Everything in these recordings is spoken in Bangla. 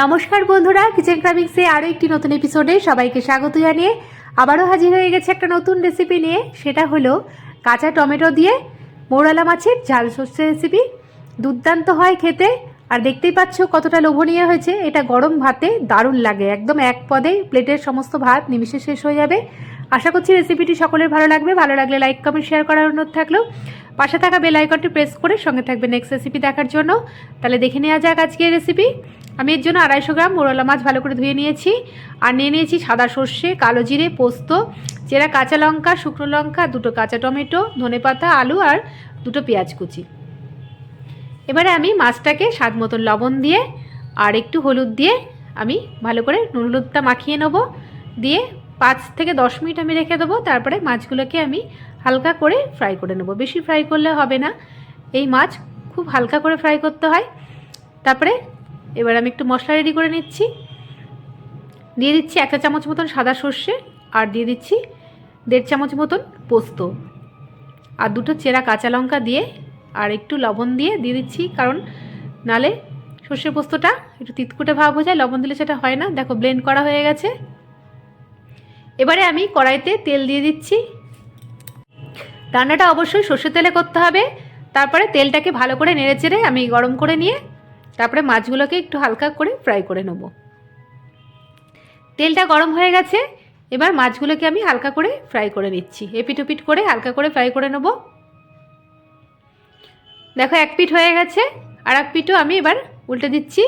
নমস্কার বন্ধুরা কিচেন ক্রাবিংসে আরও একটি নতুন এপিসোডে সবাইকে স্বাগত জানিয়ে আবারও হাজির হয়ে গেছে একটা নতুন রেসিপি নিয়ে। সেটা হলো কাঁচা টমেটো দিয়ে মোরালা মাছের ঝাল সর্ষে রেসিপি দুর্দান্ত হয় খেতে। আর দেখতেই পাচ্ছ কতটা লোভনীয় হয়েছে। এটা গরম ভাতে দারুণ লাগে। একদম এক পদে প্লেটের সমস্ত ভাত নিমিষে শেষ হয়ে যাবে। আশা করছি রেসিপিটি সকলের ভালো লাগবে। ভালো লাগলে লাইক কমেন্ট শেয়ার করার অনুরোধ থাকল পাশে থাকা বেল আইকনটি প্রেস করে সঙ্গে থাকবে নেক্সট রেসিপি দেখার জন্য। তাহলে দেখে নেওয়া যাক আজকের রেসিপি আমি এর জন্য আড়াইশো গ্রাম মোরলা মাছ ভালো করে ধুয়ে নিয়েছি। আর নিয়ে নিয়েছি সাদা সর্ষে, কালো জিরে, পোস্ত চেরা কাঁচা লঙ্কা, শুকনো লঙ্কা, দুটো কাঁচা টমেটো ধনেপাতা আলু আর দুটো পেঁয়াজ কুচি। এবারে আমি মাছটাকে স্বাদ মতন লবণ দিয়ে আর একটু হলুদ দিয়ে আমি ভালো করে নুন হলুদটা মাখিয়ে নেব। দিয়ে পাঁচ থেকে দশ মিনিট আমি রেখে দেবো, তারপরে মাছগুলোকে আমি হালকা করে ফ্রাই করে নেব। বেশি ফ্রাই করলে হবে না। এই মাছ খুব হালকা করে ফ্রাই করতে হয়। তারপরে এবার আমি একটু মশলা রেডি করে নিচ্ছি। দিয়ে দিচ্ছি একটা চামচ মতন সাদা সর্ষে আর দিয়ে দিচ্ছি দেড় চামচ মতন পোস্ত। আর দুটো চেরা কাঁচা লঙ্কা দিয়ে আর একটু লবণ দিয়ে দিয়ে দিচ্ছি, কারণ নালে সর্ষে পোস্তটা একটু তিতকুটে ভাব হয়ে যায়, লবণ দিলে সেটা হয় না। দেখো ব্লেন্ড করা হয়ে গেছে। এবারে আমি কড়াইতে তেল দিয়ে দিচ্ছি। রান্নাটা অবশ্যই সর্ষে তেলে করতে হবে। তারপরে তেলটাকে ভালো করে নেড়ে চেড়ে আমি গরম করে নিয়ে, তারপরে মাছগুলোকে একটু হালকা করে ফ্রাই করে নেব। তেলটা গরম হয়ে গেছে, এবার মাছগুলোকে আমি হালকা করে ফ্রাই করে নিচ্ছি। এপিট ওপিট করে হালকা করে ফ্রাই করে নেব। দেখো এক পিঠ হয়ে গেছে, আর এক পিঠও আমি এবার উল্টে দিচ্ছি।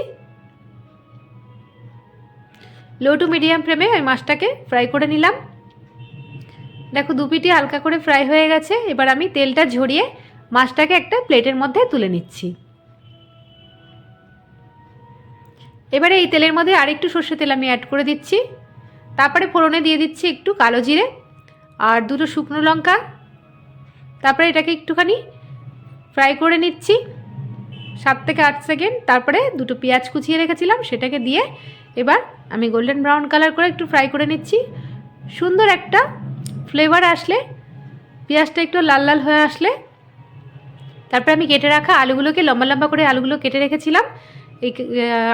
লো টু মিডিয়াম ফ্লেমে ওই মাছটাকে ফ্রাই করে নিলাম। দেখো দু পিটি হালকা করে ফ্রাই হয়ে গেছে। এবার আমি তেলটা ঝরিয়ে মাছটাকে একটা প্লেটের মধ্যে তুলে নিচ্ছি। এবারে এই তেলের মধ্যে আরেকটু সর্ষে তেল আমি অ্যাড করে দিচ্ছি। তারপরে ফোড়নে দিয়ে দিচ্ছি একটু কালো জিরে আর দুটো শুকনো লঙ্কা। তারপরে এটাকে একটুখানি ফ্রাই করে নিচ্ছি। সাত থেকে আট সেকেন্ড। তারপরে দুটো পেঁয়াজ কুচিয়ে রেখেছিলাম। সেটাকে দিয়ে এবার আমি গোল্ডেন ব্রাউন কালার করে একটু ফ্রাই করে নিচ্ছি। সুন্দর একটা ফ্লেভার আসলে, পেঁয়াজটা একটু লাল লাল হয়ে আসলে। তারপরে আমি কেটে রাখা আলুগুলোকে, লম্বা লম্বা করে আলুগুলো কেটে রেখেছিলাম। এই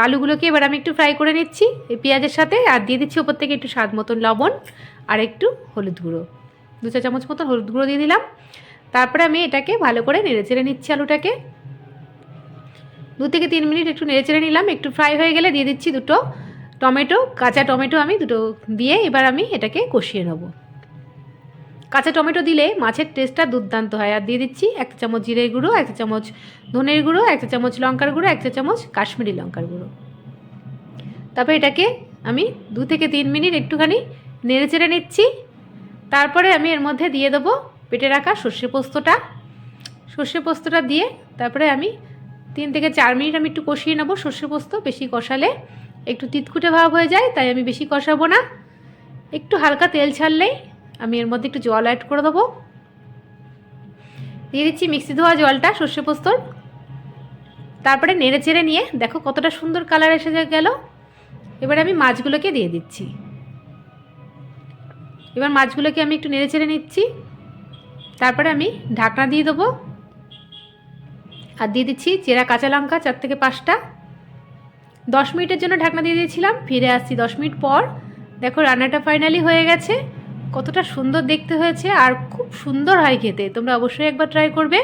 আলুগুলোকে এবার আমি একটু ফ্রাই করে নিচ্ছি। এই পেঁয়াজের সাথে, আর দিয়ে দিচ্ছি ওপর থেকে একটু স্বাদ মতন লবণ আর একটু হলুদ গুঁড়ো। দু চা চামচ মতন হলুদ গুঁড়ো দিয়ে দিলাম। তারপরে আমি এটাকে ভালো করে নেড়ে চেড়ে নিচ্ছি আলুটাকে। দু থেকে তিন মিনিট একটু নেড়ে চেড়ে নিলাম। একটু ফ্রাই হয়ে গেলে দিয়ে দিচ্ছি দুটো টমেটো, কাঁচা টমেটো আমি দুটো দিয়ে এবার আমি এটাকে কষিয়ে নেব। কাঁচা টমেটো দিলে মাছের টেস্টটা দুর্দান্ত হয়। আর দিয়ে দিচ্ছি একটা চামচ জিরের গুঁড়ো একটা চামচ ধনের গুঁড়ো একটা চামচ লঙ্কার গুঁড়ো একটা চামচ কাশ্মীরি লঙ্কার গুঁড়ো। তারপরে এটাকে আমি দু থেকে তিন মিনিট একটুখানি নেড়ে চেড়ে নিচ্ছি। তারপরে আমি এর মধ্যে দিয়ে দেবো পেটে রাখা সর্ষে পোস্তটা। সর্ষে পোস্তটা দিয়ে তারপরে আমি তিন থেকে চার মিনিট আমি একটু কষিয়ে নেব সর্ষে পোস্ত বেশি কষালে। একটু তিতকুটে ভাব হয়ে যায়, তাই আমি বেশি কষাবো না। একটু হালকা তেল ছাড়লেই আমি এর মধ্যে একটু জল অ্যাড করে দেবো। দিয়ে দিচ্ছি মিক্সি ধোয়া জলটা, সর্ষে পোস্তর। তারপরে নেড়ে চেড়ে নিয়ে, দেখো কতটা সুন্দর কালার এসে গেল। এবার আমি মাছগুলোকে দিয়ে দিচ্ছি। এবার মাছগুলোকে আমি একটু নেড়ে চেড়ে নিচ্ছি। তারপরে আমি ঢাকনা দিয়ে দেবো। আর দিয়ে দিচ্ছি চেরা কাঁচা লঙ্কা, চার থেকে পাঁচটা। দশ মিনিটের জন্য ঢাকনা দিয়ে দিয়েছিলাম, ফিরে আসছি দশ মিনিট পর। দেখো রান্নাটা ফাইনালি হয়ে গেছে। কতটা সুন্দর দেখতে হয়েছে আর খুব সুন্দর হয় খেতে। তোমরা অবশ্যই একবার ট্রাই করবে।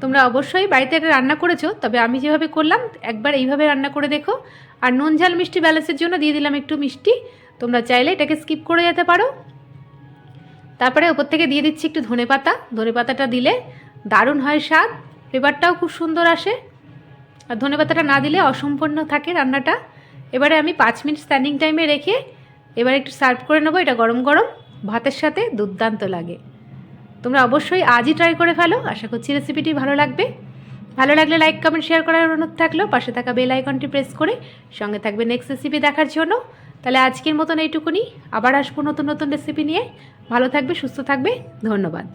তোমরা অবশ্যই বাড়িতে এটা রান্না করেছ, তবে আমি যেভাবে করলাম, একবার এইভাবে রান্না করে দেখো। আর নুন, ঝাল, মিষ্টি ব্যালেন্সের জন্য দিয়ে দিলাম একটু মিষ্টি। তোমরা চাইলে এটাকে স্কিপ করে যেতে পারো। তারপরে ওপর থেকে দিয়ে দিচ্ছি একটু ধনে পাতা ধনে পাতাটা দিলে দারুণ হয় স্বাদ। ফ্লেভারটাও খুব সুন্দর আসে। আর ধনে পাতাটা না দিলে অসম্পূর্ণ থাকে রান্নাটা। এবারে আমি পাঁচ মিনিট স্ট্যান্ডিং টাইমে রেখে এবার একটু সার্ভ করে নেব, এটা গরম গরম, ভাতের সাথে দুর্দান্ত লাগে। তোমরা অবশ্যই আজই ট্রাই করে ফেলো, আশা করছি রেসিপিটি ভালো লাগবে। ভালো লাগলে লাইক কমেন্ট শেয়ার করার অনুরোধ থাকল, পাশে থাকা বেল আইকনটি প্রেস করে সঙ্গে থাকবে নেক্সট রেসিপি দেখার জন্য। তাহলে আজকের মতন এইটুকুনি, আবার আসব নতুন নতুন রেসিপি নিয়ে। ভালো থাকবে, সুস্থ থাকবে, ধন্যবাদ।